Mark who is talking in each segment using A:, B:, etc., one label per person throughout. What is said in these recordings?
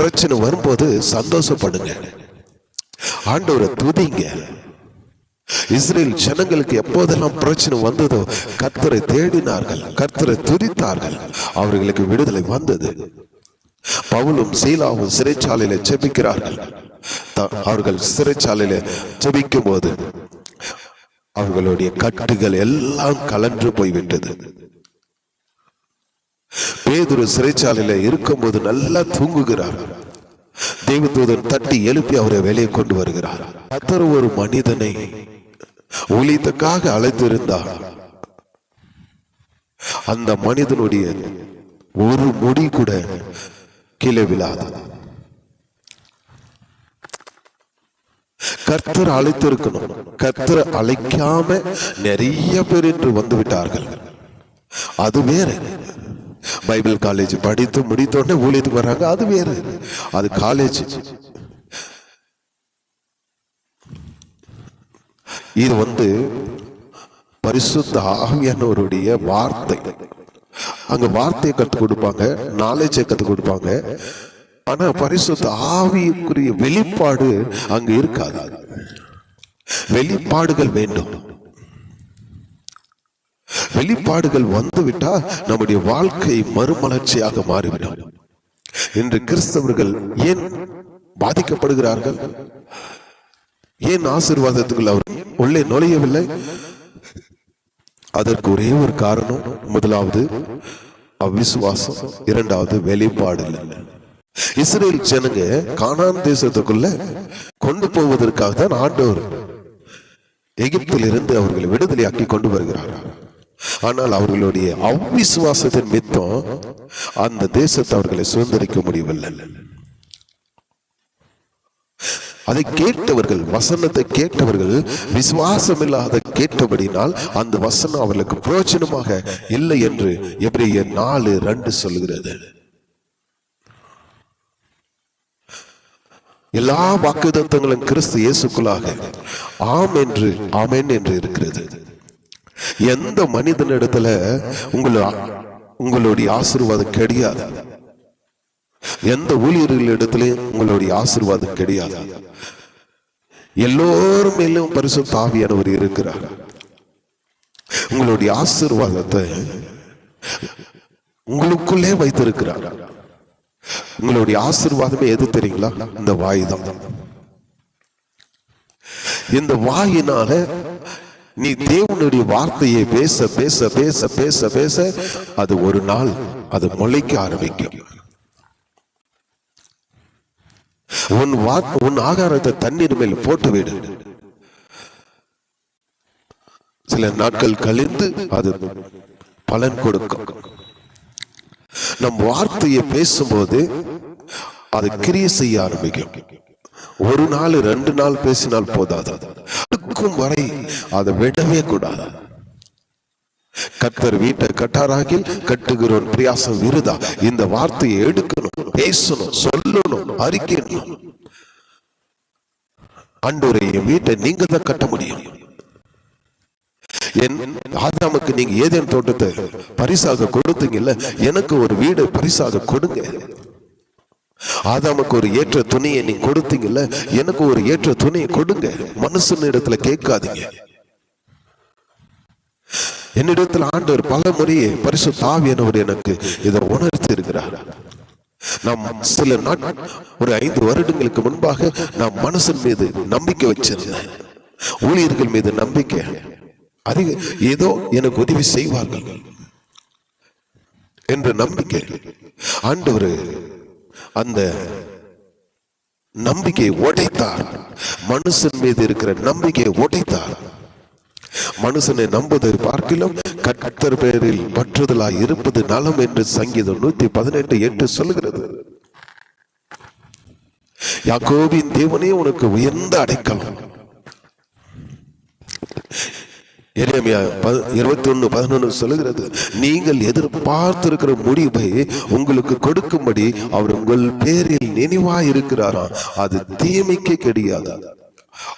A: பிரச்சனை வரும்போது சந்தோஷப்படுங்க. ஆண்டவரை துதிங்க. இஸ்ரேல் ஜனங்களுக்கு எப்போதெல்லாம் பிரச்சனை வந்ததோ கத்தரை தேடினார்கள் கத்தரை துதித்தார்கள் அவர்களுக்கு விடுதலை வந்தது. பவுலும் சீலாவும் சிறைச்சாலையில செபிக்கிறார்கள் த- அவர்கள் சிறைச்சாலையில செபிக்கும் போது அவர்களுடைய கட்டுகள் எல்லாம் கலன்று போய்விட்டது. பேதுரு சிறைச்சாலையில இருக்கும்போது நல்லா தூங்குகிறார். தேவதூதன் தட்டி எழுப்பி அவரை வெளியே கொண்டு வருகிறார். கத்தர் ஒரு மனிதனை ஒளித்துக்காக அழைத்திருந்தார். அந்த மனிதனுடைய ஒரு முடி கூட கீழே விழாது. கர்த்தர் அழைத்திருக்கணும். கர்த்தர் அழைக்காம நிறைய பேர் இன்று வந்து விட்டார்கள் அது வேற. பைபிள் காலேஜ் படித்து முடித்த உடனே ஊழியத்துக்கு வர்றாங்க அது வேறு. அது காலேஜ். இது வந்து பரிசுத்த ஆவியானவருடைய வார்த்தை. அங்க வார்த்தையை கற்றுக் கொடுப்பாங்க நாலேஜை கற்றுக் கொடுப்பாங்க. ஆனா பரிசுத்த ஆவிக்குரிய வெளிப்பாடு அங்க இருக்காது. வெளிப்பாடுகள் வேண்டும். வெளிப்பாடுகள் வந்துவிட்டால் நம்முடைய வாழ்க்கை மறுமலர்ச்சியாக மாறிவிடும். இன்று கிறிஸ்தவர்கள் ஏன் பாதிக்கப்படுகிறார்கள்? ஏன் ஆசீர்வாதத்துக்குள் அவர் உள்ளே நுழையவில்லை? அதற்கு ஒரே ஒரு காரணம் முதலாவது அவிசுவாசம் இரண்டாவது வெளிப்பாடு இல்லை. இஸ்ரேல் ஜனங்க கானான் தேசத்துக்குள்ள கொண்டு போவதற்காக தான் ஆண்டவர் எகிப்தில் இருந்து அவர்களை விடுதலையாக்கி கொண்டு வருகிறார். ஆனால் அவர்களுடைய அவ்விசுவாசத்தின் மித்தம் அந்த தேசத்தை அவர்களை சுதந்திரிக்க முடியவில்லை. அதை கேட்டவர்கள் வசனத்தை கேட்டவர்கள் விசுவாசம் இல்லாத கேட்டபடினால் அந்த வசனம் அவர்களுக்கு பிரயோஜனமாக இல்லை என்று எப்படி நாலு ரெண்டு சொல்கிறது. எல்லா வாக்குதத்தங்களும் கிறிஸ்து இயேசுக்குள்ளாக ஆம் என்று ஆமென் என்று இருக்கிறது. எந்த மனிதன் இடத்துல உங்களுடைய ஆசீர்வாதம் கிடையாது? எந்த ஊழியர்கள் இடத்துல உங்களுடைய ஆசீர்வாதம் கிடையாது? எல்லோரும் மேலும் பரிசு தாவியானவர் இருக்கிறார். உங்களுடைய ஆசீர்வாதத்தை உங்களுக்குள்ளே வைத்திருக்கிறார். உங்களுடைய ஆசீர்வாதமே எது தெரியுங்களா? இந்த வாய் தான். இந்த வாயினால நீ தேவனுடைய வார்த்தையை பேச பேச பேச பேச பேச அது ஒரு நாள் அது முளைக்க ஆரம்பிக்கும். உன் உன் ஆகாரத்தை தண்ணீர் மேல் போட்டு விடு சில நாட்கள் கழிந்து அது பலன் கொடுக்கும். நம் வார்த்தையை பேசும்போது அது கிரிய செய்ய ஆரம்பிக்கும். ஒரு நாள் ரெண்டு நாள் பேசினால் போதாது. இருக்கும் வரை அதை விடவே கூடாது. கத்தர் வீட்டை கட்டாராகில் கட்டுகிறோம் பிரியாசம் விருதா இந்த வார்த்தையை எடுக்கணும் பேசணும் சொல்லணும் அறிக்கணும் அன்றுரை வீட்டை நீங்க தான் கட்ட முடியும். ஆதாமுக்கு நீங்க ஏதேன் தோட்டத்தை பரிசாக கொடுத்தீங்கல்ல எனக்கு ஒரு வீடு பரிசாக கொடுங்க. ஆதாமுக்கு ஒரு ஏற்ற துணியை நீங்க கொடுத்தீங்கல்ல எனக்கு ஒரு ஏற்ற துணியை கொடுங்க. மனுஷன் இடத்துல கேட்காதீங்க. என்னிடத்தில் ஆண்டவர் பல முறையே பரிசு தாவியனவர் எனக்கு இதை உணர்த்தி இருக்கிறார் நாம் சில நாட் ஒரு ஐந்து வருடங்களுக்கு முன்பாக நான் மனுஷன் மீது நம்பிக்கை வச்சிருந்தேன் ஊழியர்கள் மீது நம்பிக்கை அதிக ஏதோ எனக்கு உதவி செய்வார்கள். என்ற நம்பிக்கை ஆண்டவர் அந்த நம்பிக்கையை உடைத்தார். மனுஷன் மீது இருக்கிற நம்பிக்கையை உடைத்தார். மனுஷனை நம்புவதை பார்க்கிலும் கர்த்தர் பேரில் பற்றுதலாய் இருப்பது நலம் என்று சங்கீதம் நூத்தி பதினெட்டு எட்டு சொல்லுகிறது. யாக்கோபின் தேவனே உனக்கு உயர்ந்த அடைக்கலம். எரேமியா இருபத்தி ஒன்று பதினொன்னு சொல்லுகிறது. நீங்கள் எதிர்பார்த்திருக்கிற முடிவை உங்களுக்கு கொடுக்கும்படி அவர் உங்கள் பேரில் நினைவா இருக்கிறாரா அது தீமைக்கு கிடையாது?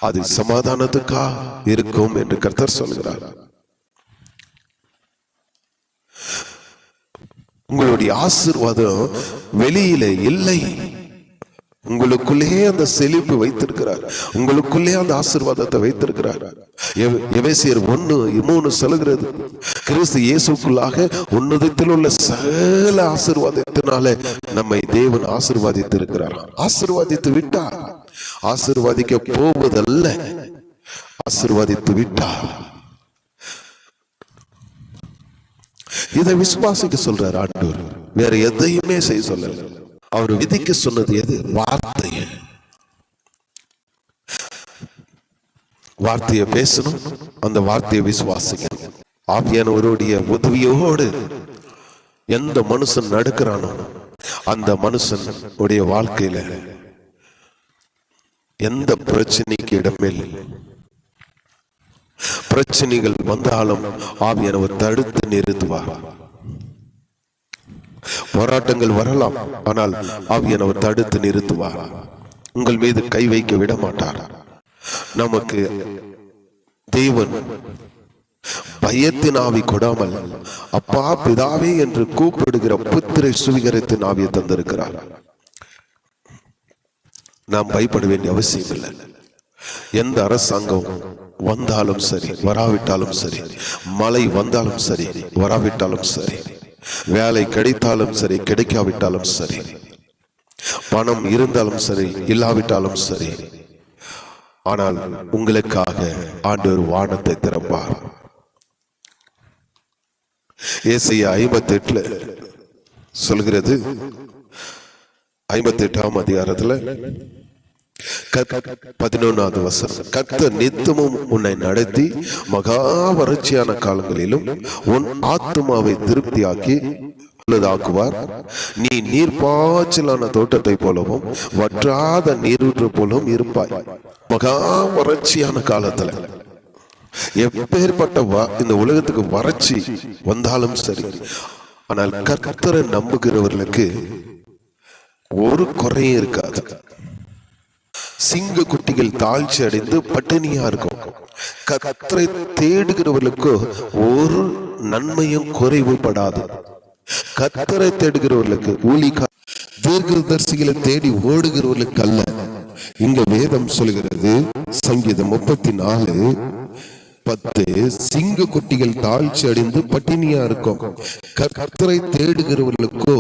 A: அது சமாதானத்துக்கா இருக்கும் என்று கர்த்தர் சொல்கிறார். உங்களுடைய ஆசீர்வாதம் வெளியில இல்லை. உங்களுக்குள்ளேயே அந்த செழிப்பு வைத்திருக்கிறார். உங்களுக்குள்ளேயே அந்த ஆசிர்வாதத்தை வைத்திருக்கிறார். எவேசியர் ஒன்று ஒண்ணு மூணு சொல்லுகிறது. கிறிஸ்து இயேசுக்குள்ளாக உன்னதத்தில் உள்ள சகல ஆசிர்வாதத்தினால நம்மை தேவன் ஆசீர்வாதித்து இருக்கிறார் ஆசிர்வாதித்து விட்டார். ஆசிர்வாதிக்க போவதல்ல. ஆசிர்வாதித்து விட்டார். இதை விசுவாசிக்க சொல்றார் ஆண்டவர். வேற எதையுமே செய்ய சொல்லல. அவர் விதிக்க சொன்னது எது? வார்த்தை. வார்த்தையை பேசணும் அந்த வார்த்தையை விசுவாசிக்கணும். ஆவியானவருடைய உதவியோடு எந்த மனுஷன் நடக்கிறானோ அந்த மனுஷன் உடைய வாழ்க்கையில எந்த பிரச்சனைக்கு இடமில்லை பிரச்சனைகள் வந்தாலும் ஆவியானவர் தடுத்து நிறுத்துவார். போராட்டங்கள் வரலாம் ஆனால் ஆவியானவர் தடுத்து நிறுத்துவார். உங்கள் மீது கை வைக்க விட மாட்டார் நமக்கு தேவன் பயத்தின் ஆவி கொடாமல் அப்பா பிதாவே என்று கூப்பிடுகிற புத்திரை சுவிகரத்தின் ஆவியை தந்திருக்கிறார். நாம் பயப்பட வேண்டிய அவசியம் இல்லை எந்த அரசாங்கம் வந்தாலும் சரி வராவிட்டாலும் சரி மழை வந்தாலும் சரி வராவிட்டாலும் சரி வேலை கிடைத்தாலும் சரி கிடைக்காவிட்டாலும் சரி பணம் இருந்தாலும் சரி இல்லாவிட்டாலும் சரி ஆனால் உங்களுக்காக ஆண்டவர் வானத்தை திறப்பார். ஏசையா ஐம்பத்தி எட்டுல சொல்கிறது ஐம்பத்தி எட்டாம் அதிகாரத்துல பதினொன்னாவது வசனம். கத்த நித்தமும் உன்னை நடத்தி மகா வறட்சியான காலங்களிலும் உன் ஆத்துமாவை திருப்தியாக்கி உள்ளதாக்குவார். நீ நீர்ப்பாய்ச்சலான தோட்டத்தை போலவும் வற்றாத நீரூற்று போலவும் இருப்பாய். மகா வறட்சியான காலத்துல எப்பேற்பட்ட இந்த உலகத்துக்கு வறட்சி வந்தாலும் சரி ஆனால் கர்த்தரை நம்புகிறவர்களுக்கு ஒரு குறையும் இருக்காது. சிங்க குட்டிகள் தாழ்ச்சி அடைந்து பட்டினியா இருக்கும். கத்தரை தேடுகிறவர்களுக்கு ஒரு நன்மையும் குறைவுபடாது கத்தரை தேடுகிறவர்களுக்கு ஊழிகா தீர்க்கதரிசிகளை தேடி ஓடுகிறவர்களுக்கு அல்ல. இங்க வேதம் சொல்கிறது சங்கீதம் முப்பத்தி நாலு பத்து சிங்க குட்டிகள் தாழ்ச்சி அடைந்து பட்டினியா இருக்கும். கர்த்தரை தேடுகிறவர்களுக்கோ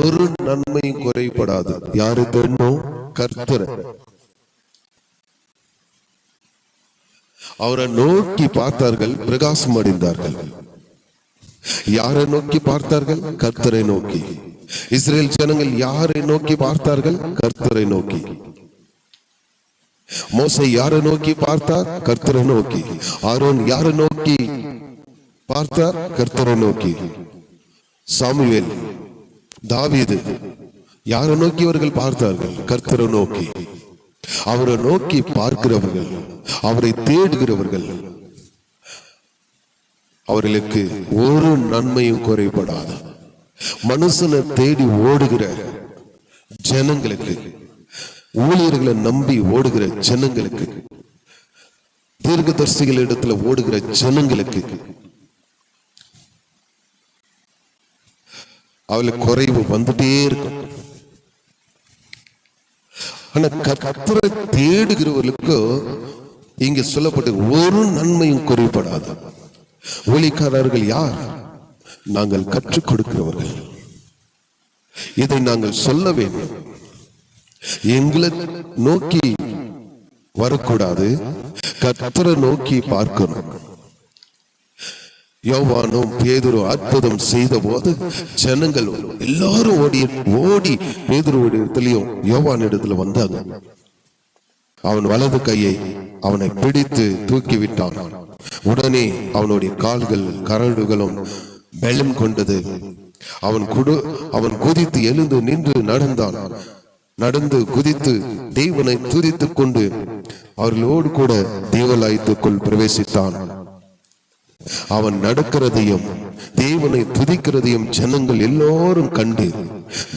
A: ஒரு நன்மையும் குறைபடாது யாரு தேடணும்? கர்த்தரை. அவரை நோக்கி பார்த்தார்கள் பிரகாசம் அடைந்தார்கள். யாரை நோக்கி பார்த்தார்கள்? கர்த்தரை நோக்கி. இஸ்ரேல் ஜனங்கள் யாரை நோக்கி பார்த்தார்கள்? கர்த்தரை நோக்கி. மோசை யாரை நோக்கி பார்த்தார்? கர்த்தரை நோக்கி. ஆரோன் யாரை நோக்கி பார்த்தார்? கர்த்தரை நோக்கி. சாமுவேல் தாவீது யாரை நோக்கி அவர்கள் பார்த்தார்கள்? கர்த்தரை நோக்கி. அவரை நோக்கி பார்க்கிறவர்கள் அவரை தேடுகிறவர்கள் அவர்களுக்கு ஒரு நன்மையும் குறைபடாது. மனுஷனை தேடி ஓடுகிற ஜனங்களுக்கு ஊழியர்களை நம்பி ஓடுகிற ஜனங்களுக்கு தீர்க்கதர்சிகள் இடத்துல ஓடுகிற ஜனங்களுக்கு அவளுக்கு குறைவு வந்துட்டே இருக்கும். ஆனா தேடுகிறவர்களுக்கு இங்க சொல்லப்பட்ட ஒரு நன்மையும் குறைபடாது ஒலிக்காரர்கள் யார்? நாங்கள் கற்றுக் கொடுக்கிறவர்கள். இதை நாங்கள் சொல்ல வேண்டும். எங்களை நோக்கி வரக்கூடாது. கத்தரை நோக்கி பார்க்கணும். யோவானும் பேதுரு அற்புதம் செய்த போது ஜனங்கள் எல்லாரும் ஓடி ஓடி பேதுரு இடத்துலயும் யோவான் இடத்துல வந்தாங்க. அவன் வலது கையை அவனை பிடித்து தூக்கி விட்டான் உடனே அவனுடைய கால்கள் கரடுகளும் வெள்ளம் கொண்டது. அவன் குடு அவன் குதித்து எழுந்து நின்று நடந்தான். நடந்து குதித்து தேவனை துதித்துக் கொண்டு அவர்களோடு கூட தேவலாயத்துக்குள் பிரவேசித்தான். அவன் நடக்கிறதையும் தேவனை துதிக்கிறதையும் ஜனங்கள் எல்லோரும் கண்டு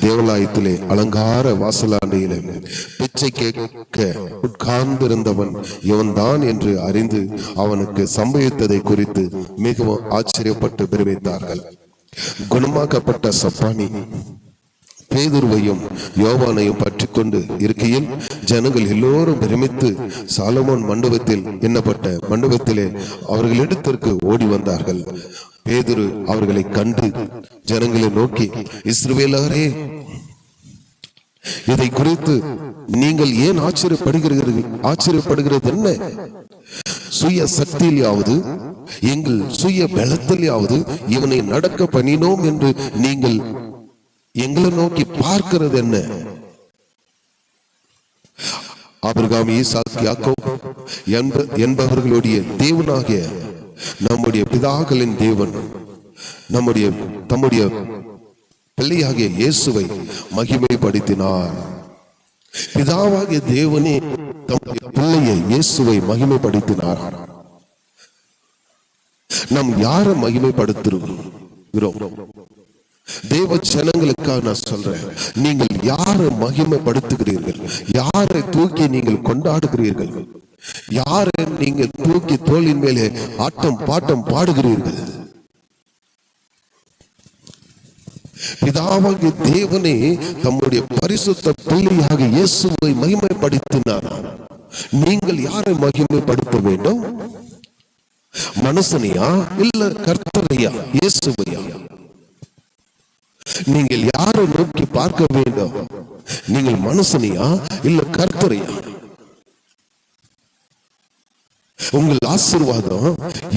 A: தேவாலயத்திலே அலங்கார வாசலாண்டையிலே பிச்சை கேட்க உட்கார்ந்திருந்தவன் இவன்தான் என்று அறிந்து அவனுக்கு சம்பவித்ததை குறித்து மிகவும் ஆச்சரியப்பட்டு தெரிவித்தார்கள் குணமாக்கப்பட்ட சப்பானி. பேதுருவையும் யோவானையும் பற்றி கொண்டு இருக்கையில் ஜனங்கள் எல்லோரும் பிரமித்து சாலமோன் மண்டபத்தில் எண்ணப்பட்ட மண்டபத்திலே அவர்களிடத்திற்கு ஓடி வந்தார்கள். பேதுரு அவர்களை கண்டு ஜனங்களை நோக்கி இஸ்ரவேலாரே இதை குறித்து நீங்கள் ஏன் ஆச்சரியப்படுகிறீர்கள் ஆச்சரியப்படுகிறது என்ன? சுய சக்தியிலாவது எங்கள் சுய பலத்திலாவது இவனை நடக்க பண்ணினோம் என்று நீங்கள் எங்களை நோக்கி பார்க்கிறது என்ன? ஆபிரகாம் ஈசாக் யாக்கோப் என்ப என்பவர்களுடைய தேவனாகிய நம்முடைய பிதாக்களின் தேவன் நம்முடைய தம்முடைய பிள்ளையாகிய இயேசுவை மகிமைப்படுத்தினார். பிதாவாகிய தேவனே தம்முடைய பிள்ளையை இயேசுவை மகிமைப்படுத்தினார். நாம் யாரை மகிமைப்படுத்துகிறோம்? தேவ ஜனங்களுக்காக நான் சொல்றேன். நீங்கள் யாரை மகிமைப்படுத்துகிறீர்கள்? யாரை தூக்கி நீங்கள் கொண்டாடுகிறீர்கள்? யாரை நீங்கள் தூக்கி தோளின் மேலே ஆட்டம் பாட்டம் பாடுகிறீர்கள்? பிதாவாகிய தேவனே தம்முடைய பரிசுத்த பிள்ளையாக இயேசுவை மகிமைப்படுத்தினார். நீங்கள் யாரை மகிமைப்படுத்த வேண்டும்? மனுஷனையா? இல்ல கர்த்தரையா? இயேசுவையா? நீங்கள் யாரை நோக்கி பார்க்க வேண்டும்? நீங்கள் மனுஷனையா இல்ல கர்த்தரையா? உங்கள் ஆசீர்வாதம்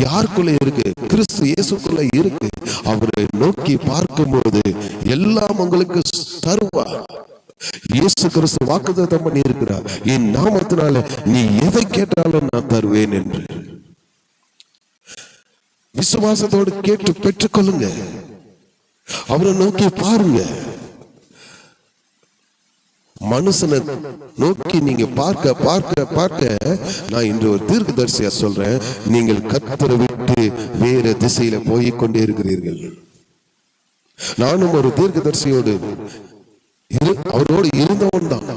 A: யாருக்குள்ள இருக்கு? கிறிஸ்து இயேசுக்குள்ள இருக்கு. அவரை நோக்கி பார்க்கும்போது எல்லாம் உங்களுக்கு தருவா. இயேசு கிறிஸ்து வாக்குதத்தம் பண்ணி இருக்கிறார் என் நாமத்தினால நீ எதை கேட்டாலும் நான் தருவேன் என்று. விசுவாசத்தோடு கேட்டு பெற்றுக்கொள்ளுங்க. அவரை நோக்கி பாருங்க. மனுஷனை நோக்கி நீங்க பார்க்க பார்க்க பார்க்க நான் இன்று ஒரு தீர்க்கதரிசியா சொல்றேன். நீங்கள் கத்தரை விட்டு வேற திசையில போய் கொண்டே இருக்கிறீர்கள். நானும் ஒரு தீர்க்க தரிசியோடு அவரோடு இருந்தவன் தான்.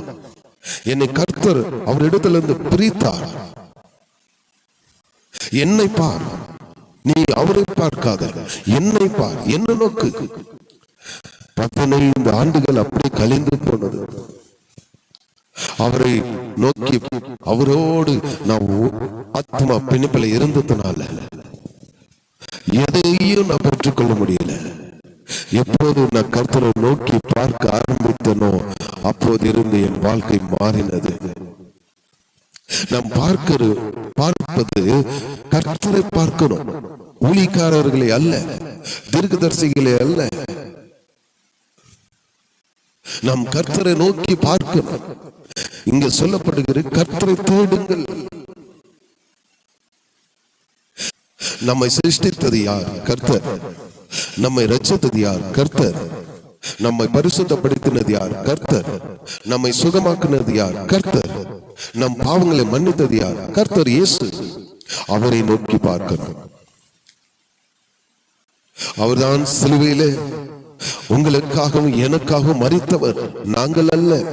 A: என்னை கர்த்தர் அவரிடத்துல இருந்து பிரித்தார். என்னை பார். நீ அவரை பார்க்காத. என்னை பார் என்ன நோக்கு. பதினைந்து ஆண்டுகள் அப்படி கழிந்து போனது. அவரை நோக்கி அவரோடு நான் ஆத்மா பிணைப்பில் இருந்ததுனால எதையும் நான் பெற்றுக்கொள்ள முடியல. எப்போது நான் கர்த்தரை நோக்கி பார்க்க ஆரம்பித்தனோ அப்போது இருந்து என் வாழ்க்கை மாறினது. நாம் பார்க்கிற பார்ப்பது கர்த்தரை பார்க்கணும். ஊழிக்காரர்களை அல்ல தீர்க்கதரிசிகளை அல்ல. நாம் கர்த்தரை நோக்கி பார்க்கணும். இங்க சொல்லப்படுகிற கர்த்தரை தேடுங்கள். நம்மை சிருஷ்டித்தது யார்? கர்த்தர். நம்மை ரச்சித்தது யார்? கர்த்தர். நம்மை பரிசுத்தப்படுத்தினது யார்? கர்த்தர். நம்மை சுகமாக்குனது யார்? கர்த்தர். நம் பாவங்களை மன்னித்தது யார்? கர்த்தர் இயேசு. அவரை நோக்கி பார்க்கணும். அவர்தான் சிலுவையிலே உங்களுக்காகவும் எனக்காகவும் மறித்தவர். நாங்கள் அல்ல.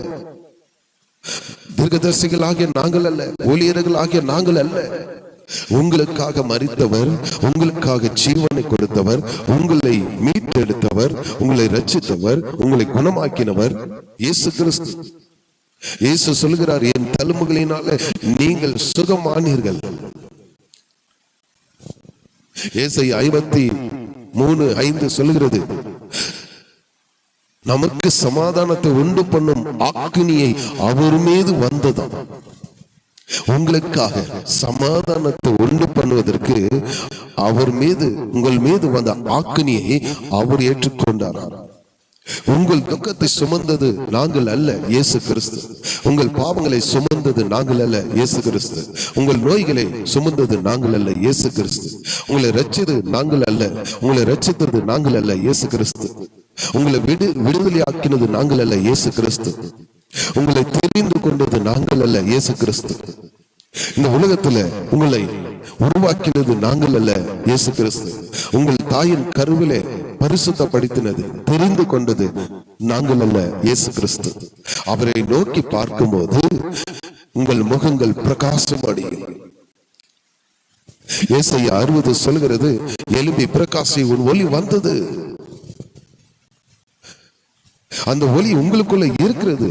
A: தீர்க்கதர்சிகளாகிய நாங்கள் அல்ல. ஊழியர்களாகிய நாங்கள் அல்ல. உங்களுக்காக மறித்தவர் உங்களுக்காக ஜீவனை கொடுத்தவர் உங்களை மீட்டெடுத்தவர் உங்களை ரச்சித்தவர் உங்களை குணமாக்கினவர். இயேசு கிறிஸ்து. இயேசு சொல்கிறார் என் தழும்புகளினால நீங்கள் சுகமானீர்கள். இயேசை ஐம்பத்தி மூணு ஐந்து சொல்லுகிறது. நமக்கு சமாதானத்தை உண்டு பண்ணும் ஆக்கினியை அவர் மீது வந்ததாம். உங்களுக்காக சமாதானத்தை உண்டு பண்ணுவதற்கு அவர் மீது உங்கள் மீது வந்த ஆக்கினியை அவர் ஏற்றுக்கொண்டாராம். உங்கள் துக்கத்தை சுமந்தது நாங்கள் அல்ல இயேசு கிறிஸ்து. உங்கள் பாவங்களை சுமந்தது நாங்கள் அல்ல இயேசு கிறிஸ்து. உங்கள் நோய்களை சுமந்தது நாங்கள் அல்ல இயேசு கிறிஸ்து. உங்களை ரட்சித்தது நாங்கள் அல்ல. உங்களை ரச்சித்தது நாங்கள் அல்ல இயேசு கிறிஸ்து. உங்களை விடு விடுதலை ஆக்கினது நாங்கள் அல்ல இயேசு கிறிஸ்து. உங்களை தெரிந்து கொண்டது நாங்கள் அல்ல இயேசு கிறிஸ்து. இந்த உலகத்துல உங்களை உருவாக்கினது நாங்கள் அல்ல இயேசு கிறிஸ்து. உங்கள் தாயின் கருவிலே பரிசுத்தப்படுத்தினது தெரிந்து கொண்டது நாங்கள் அல்ல இயேசு கிறிஸ்து. அவரை நோக்கி பார்க்கும்போது உங்கள் முகங்கள் பிரகாசம் அடையும். இயேசைய அறுபது சொல்கிறது எலும்பி பிரகாசி உன் ஒலி வந்தது. அந்த ஒலி உங்களுக்குள்ள இருக்கிறது.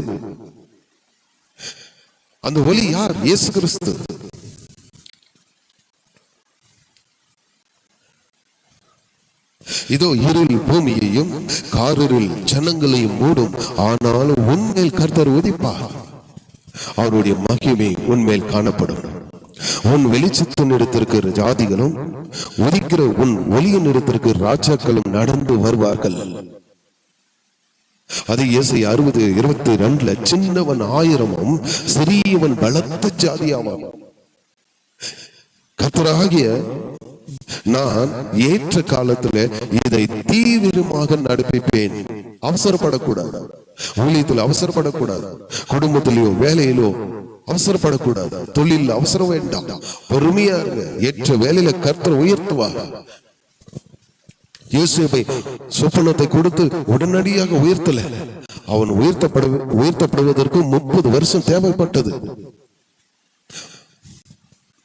A: அந்த ஒளி யார்? இயேசு கிறிஸ்து. இதோ இருள் பூமியையும் காரிருள் ஜனங்களையும் மூடும். ஆனாலும் உன்மேல் கர்த்தர் உதிப்பார். அவருடைய மகிமை உன்மேல் காணப்படும். உன் வெளிச்சத்தின் இடத்திற்கு ஜாதிகளும் உதிக்கிற உன் ஒளியின் இடத்திற்கு ராஜாக்களும் நடந்து வருவார்கள். அது இயேசு அறுபது இருபத்தி ரெண்டுல சின்னவன் ஆயிரமும் சிறியவன் பலத்த ஜாதியாவான் கத்தராகிய நான் ஏற்ற காலத்துல இதை தீவிரமாக நடப்பிப்பேன். அவசரப்படக்கூடாது. ஊழியத்தில் அவசரப்படக்கூடாது. குடும்பத்திலேயோ வேலையிலோ அவசரப்படக்கூடாது. தொழில் அவசரம் வேண்டாம். பொறுமையா இருங்க. ஏற்ற வேலையில கர்த்தர் உயர்த்துவாங்க யோசேப்பை சொப்பனத்தை கொடுத்து உடனடியாக உயர்த்தல. அவன் உயர்த்தப்பட உயர்த்தப்படுவதற்கு முப்பது வருஷம் தேவைப்பட்டது.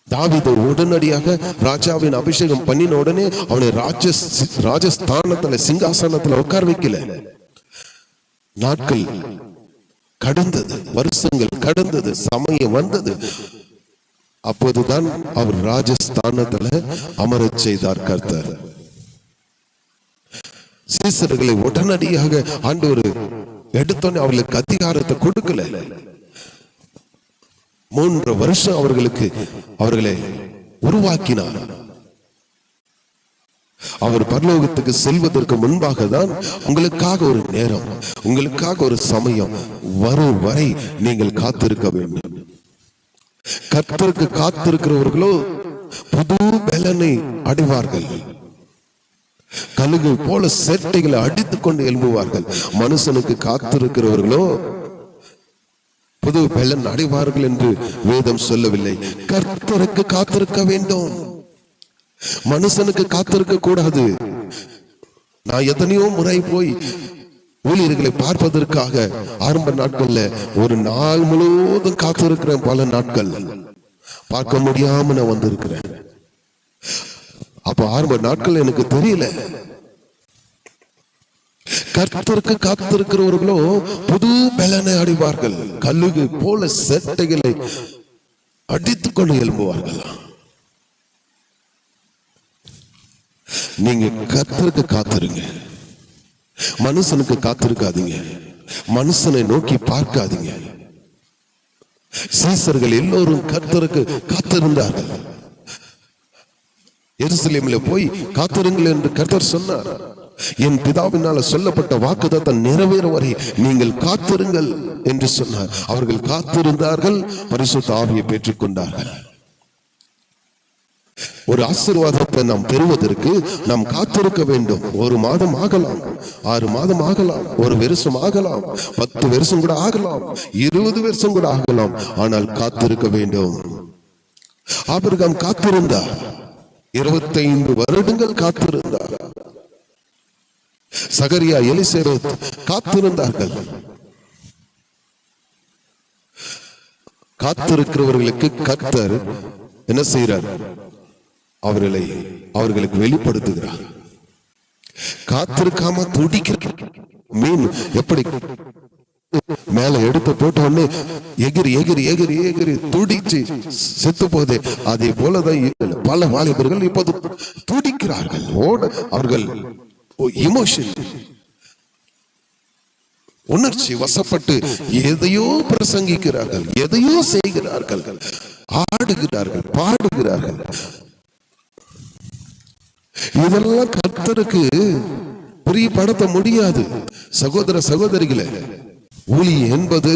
A: தாவிதர் உடனடியாக ராஜாவின் அபிஷேகம் பண்ணின உடனே அவனை ராஜ ராஜஸ்தானத்துல சிங்காசனத்துல உட்கார வைக்கல. நாட்கள் கடந்தது வருஷங்கள் கடந்தது சமயம் வந்தது. அப்போதுதான் அவர் ராஜஸ்தானத்துல அமரச் செய்தார் கர்த்தர். சீசர்களை உடனடியாக ஆண்டவர் எடுத்தோன்னே அவர்களுக்கு அதிகாரத்தை கொடுக்கல. மூன்று வருஷம் அவர்களுக்கு அவர்களை உருவாக்கினார். அவர் பரலோகத்துக்கு செல்வதற்கு முன்பாக தான் உங்களுக்காக ஒரு நேரம் உங்களுக்காக ஒரு சமயம் வரும் வரை நீங்கள் காத்திருக்க வேண்டும். கர்த்தருக்கு காத்திருக்கிறவர்களோ புது பலனை அடைவார்கள். கழுகு போல சேட்டைகளை அடித்துக் கொண்டு எழும்புவார்கள். மனுஷனுக்கு காத்திருக்கிறவர்களோ புது பலன் அடைவார்கள் என்று வேதம் சொல்லவில்லை. கர்த்தருக்கு காத்திருக்க வேண்டும். மனுஷனுக்கு காத்திருக்க கூடாது. நான் எத்தனையோ முறை போய் ஊழியர்களை பார்ப்பதற்காக ஆரம்ப நாட்கள்ல ஒரு நாள் முழுவதும் காத்திருக்கிறேன் பல நாட்கள். பார்க்க முடியாம நான் வந்திருக்கிறேன். அப்ப ஆரம்ப நாட்கள் எனக்கு தெரியல. கர்த்தருக்கு காத்திருக்கிறவர்களோ புது பலனை அடைவார்கள். கல்லுகு போல செட்டைகளை அடித்துக் கொண்டு எழும்புவார்கள். நீங்க கர்த்தருக்கு காத்திருங்க. மனுஷனுக்கு காத்திருக்காதீங்க. மனுஷனை நோக்கி பார்க்காதீங்க. சீசர்கள் எல்லோரும் கர்த்தருக்கு காத்திருந்தார்கள். எருசலேமில் போய் காத்திருங்கள் என்று கர்த்தர் சொன்னார். என் பிதாவினால சொல்லப்பட்ட வாக்குதத்தம் நிறைவேற வரை நீங்கள் காத்திருங்கள் என்று சொன்னார். அவர்கள் காத்திருந்தார்கள் பரிசுத்த ஆவியை பெற்றுக் கொண்டார்கள் ஒரு ஆசீர்வாதத்தை நாம் பெறுவதற்கு நாம் காத்திருக்க வேண்டும். ஒரு மாதம் ஆகலாம் ஆறு மாதம் ஆகலாம் ஒரு வருஷம் ஆகலாம் பத்து வருஷம் கூட ஆகலாம் இருபது வருஷம் கூட ஆகலாம். ஆனால் காத்திருக்க வேண்டும். ஆபிரகாம் காத்திருந்தார். இருபத்தைந்து வருடங்கள் காத்திருந்தார். சகரியா எலிசபெத் காத்திருந்தார்கள். காத்திருக்கிறவர்களுக்கு கத்தர் என்ன செய்யறார் அவர்களை அவர்களுக்கு வெளிப்படுத்துகிறார். காத்திருக்காம துடிக்கிற மீன் எப்படி மேல எடுத்து போட்ட உடனே எகிரி எகிரி எகிரி எகிரி துடிச்சு செத்து போதே அதே போலதான் பல வாலிபர்கள் இப்போது துடிக்கிறார்கள். ஓட அவர்கள் இமோஷன் உணர்ச்சி வசப்பட்டு எதையோ பிரசங்கிக்கிறார்கள் எதையோ செய்கிறார்கள் ஆடுகிறார்கள் பாடுகிறார்கள். இதெல்லாம் கர்த்தருக்கு பிரியப்படுத்த முடியாது. சகோதர சகோதரிகளை ஊழி என்பது